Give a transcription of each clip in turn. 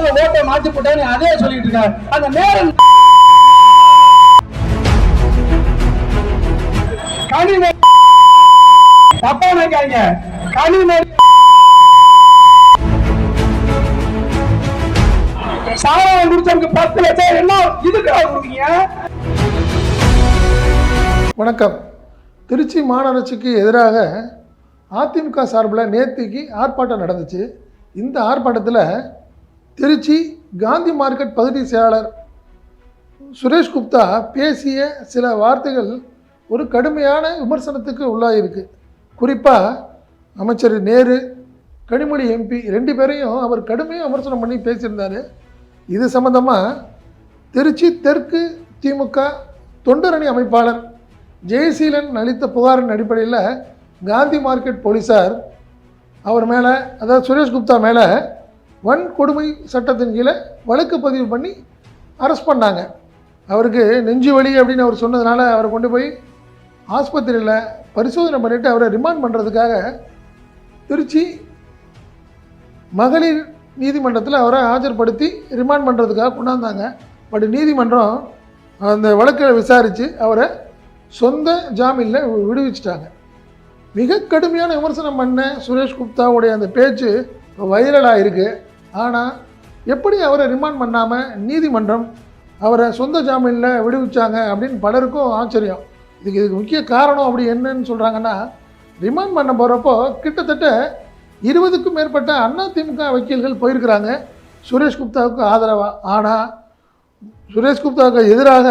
இடத்துல ஓட்டை மாத்தி போட்டேன்னு அதே சொல்லிட்டு இருக்காரு. அந்த நேரம் கனிமொழி தப்பா நினைக்காதீங்க. கனிமொழி சாராயம் குடிச்சவங்க பத்து லட்சம் என்ன? இதுக்கு கொடுத்தீங்க வணக்கம். திருச்சி மாநகராட்சிக்கு எதிராக அதிமுக சார்பில் நேத்திக்கு ஆர்ப்பாட்டம் நடந்துச்சு. இந்த ஆர்ப்பாட்டத்தில் திருச்சி காந்தி மார்க்கெட் பகுதி செயலாளர் சுரேஷ் குப்தா பேசிய சில வார்த்தைகள் ஒரு கடுமையான விமர்சனத்துக்கு உள்ளாயிருக்கு குறிப்பாக அமைச்சர் நேரு கனிமொழி எம்பி ரெண்டு பேரையும் அவர் கடுமையாக விமர்சனம் பண்ணி பேசியிருந்தார். இது சம்மந்தமாக திருச்சி தெற்கு திமுக தொண்டரணி அமைப்பாளர் ஜெயசீலன் அளித்த புகாரின் அடிப்படையில் காந்தி மார்க்கெட் போலீஸார் அவர் மேலே அதாவது சுரேஷ் குப்தா மேலே வன்கொடுமை சட்டத்தின் கீழே வழக்கு பதிவு பண்ணி அரெஸ்ட் பண்ணாங்க. அவருக்கு நெஞ்சு வலி அப்படின்னு அவர் சொன்னதுனால அவரை கொண்டு போய் ஆஸ்பத்திரியில் பரிசோதனை பண்ணிவிட்டு அவரை ரிமாண்ட் பண்ணுறதுக்காக திருச்சி மகளிர் நீதிமன்றத்தில் அவரை ஆஜர்படுத்தி ரிமாண்ட் பண்ணுறதுக்காக கொண்டாந்தாங்க. பட் நீதிமன்றம் அந்த வழக்கை விசாரித்து அவரை சொந்த ஜாமீனில் விடுவிச்சிட்டாங்க. மிக கடுமையான விமர்சனம் பண்ண சுரேஷ் குப்தாவுடைய அந்த பேச்சு வைரலாக இருக்குது ஆனால் எப்படி அவரை ரிமாண்ட் பண்ணாமல் நீதிமன்றம் அவரை சொந்த ஜாமீனில் விடுவிச்சாங்க அப்படின்னு பலருக்கும் ஆச்சரியம். இதுக்கு இதுக்கு முக்கிய காரணம் அப்படி என்னன்னு சொல்கிறாங்கன்னா ரிமாண்ட் பண்ண போகிறப்போ கிட்டத்தட்ட இருபதுக்கும் மேற்பட்ட அதிமுக வக்கீல்கள் போயிருக்கிறாங்க. சுரேஷ் குப்தாவுக்கு ஆதரவாக ஆனால் சுரேஷ் குப்தாவுக்கு எதிராக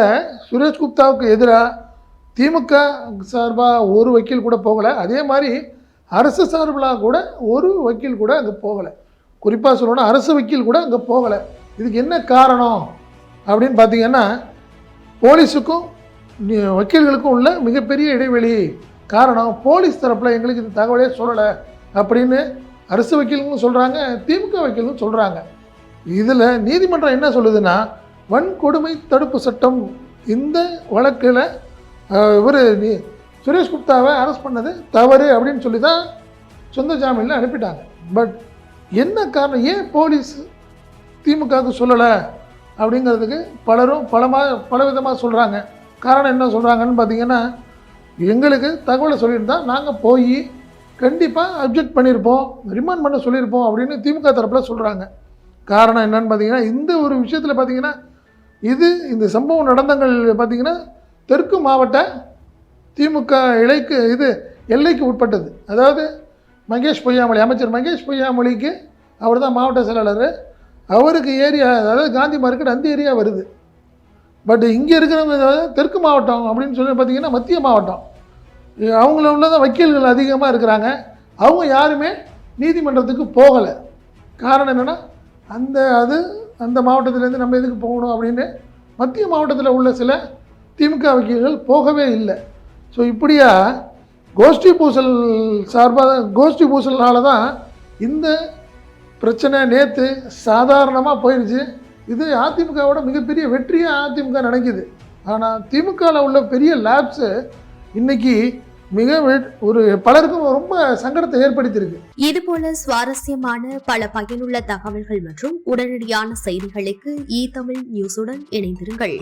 சுரேஷ் குப்தாவுக்கு எதிராக திமுக சார்பாக ஒரு வக்கீல் கூட போகலை. அதே மாதிரி அரசு சார்பில் கூட ஒரு வக்கீல் கூட அங்கே போகலை. குறிப்பாக சொல்லணும்னா அரசு வக்கீல் கூட அங்கே போகலை. இதுக்கு என்ன காரணம்? அப்படின்னு பார்த்தீங்கன்னா போலீஸுக்கும் வக்கீல்களுக்கும் உள்ள மிகப்பெரிய இடைவெளி. காரணம் போலீஸ் தரப்பில் எங்களுக்கு இந்த தகவலே சொல்லலை அப்படின்னு அரசு வக்கீல்களும் சொல்கிறாங்க திமுக வக்கீலும் சொல்கிறாங்க இதில் நீதிமன்றம் என்ன சொல்லுதுன்னா வன்கொடுமை தடுப்பு சட்டம் இந்த வழக்கில் இவர் நீ சுரேஷ் குப்தாவை அரெஸ்ட் பண்ணது தவறு அப்படின்னு சொல்லி தான் சொந்த ஜாமீனில் அனுப்பிட்டாங்க. பட் என்ன காரணம்? ஏன் போலீஸ் திமுகவுக்கு சொல்லலை? அப்படிங்கிறதுக்கு பலரும் பலமாக பல விதமாக சொல்கிறாங்க காரணம் என்ன சொல்கிறாங்கன்னு பார்த்தீங்கன்னா எங்களுக்கு தகவலை சொல்லியிருந்தா நாங்கள் போய் கண்டிப்பாக அப்ஜெக்ட் பண்ணியிருப்போம் ரிமாண்ட் பண்ண சொல்லியிருப்போம் அப்படின்னு திமுக தரப்பில் சொல்கிறாங்க காரணம் என்னன்னு பார்த்தீங்கன்னா இந்த ஒரு விஷயத்தில் பார்த்தீங்கன்னா இது இந்த சம்பவம் நடந்தங்கள் பார்த்தீங்கன்னா தெற்கு மாவட்ட திமுக இலைக்கு இது எல்லைக்கு உட்பட்டது. அதாவது மகேஷ் பொய்யாமொழி அமைச்சர் மகேஷ் பொய்யாமொழிக்கு அவர் தான் மாவட்ட செயலாளர். அவருக்கு ஏரியா அதாவது காந்தி மார்க்கெட் அந்த ஏரியா வருது. பட் இங்கே இருக்கிறவங்க அதாவது தெற்கு மாவட்டம் அப்படின்னு சொல்லி பார்த்தீங்கன்னா மத்திய மாவட்டம். அவங்கள உள்ளதான் வக்கீல்கள் அதிகமாக இருக்கிறாங்க. அவங்க யாருமே நீதிமன்றத்துக்கு போகலை. காரணம் என்னென்னா அந்த அது அந்த மாவட்டத்திலேருந்து நம்ம எதுக்கு போகணும் அப்படின்னு மத்திய மாவட்டத்தில் உள்ள சில திமுக வக்கீல்கள் போகவே இல்லை. ஸோ இப்படியா கோஷ்டி பூசல் சார்பாக கோஷ்டி பூசல்னால தான் இந்த பிரச்சனை நேற்று சாதாரணமாக போயிடுச்சு இது அதிமுகவோட மிகப்பெரிய வெற்றியாக அதிமுக நினைக்குது ஆனால் திமுகவில் உள்ள பெரிய லேப்ஸு இன்னைக்கு மிக ஒரு பலருக்கும் ரொம்ப சங்கடத்தை ஏற்படுத்தியிருக்கு. இதுபோல சுவாரஸ்யமான பல பயனுள்ள தகவல்கள் மற்றும் உடனடியான செய்திகளுக்கு இ தமிழ் நியூஸுடன் இணைந்திருங்கள்.